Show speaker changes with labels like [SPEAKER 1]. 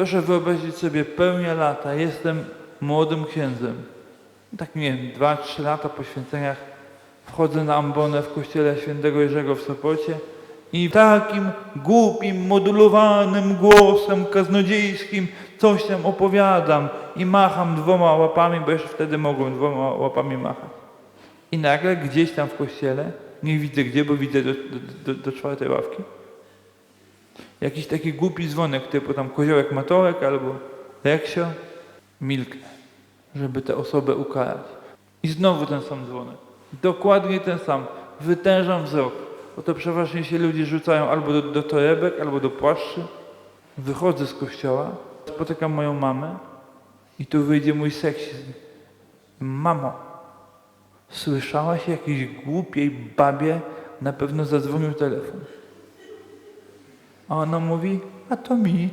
[SPEAKER 1] Proszę wyobrazić sobie, pełnia lata, jestem młodym księdzem. Tak nie wiem, dwa, trzy lata po święceniach wchodzę na ambonę w kościele świętego Jerzego w Sopocie i takim głupim, modulowanym głosem kaznodziejskim coś tam opowiadam i macham dwoma łapami, bo jeszcze wtedy mogłem dwoma łapami machać. I nagle gdzieś tam w kościele, nie widzę gdzie, bo widzę do, do, do, do czwartej ławki, jakiś taki głupi dzwonek typu tam koziołek matołek albo leksio, milknę, żeby tę osobę ukarać. I znowu ten sam dzwonek. Dokładnie ten sam. Wytężam wzrok. Bo to przeważnie się ludzie rzucają albo do, do torebek, albo do płaszczy. Wychodzę z kościoła, spotykam moją mamę i tu wyjdzie mój seksizm. Mamo, słyszałaś jakiejś głupiej babie na pewno zadzwonił telefon. а на мові, а то мій.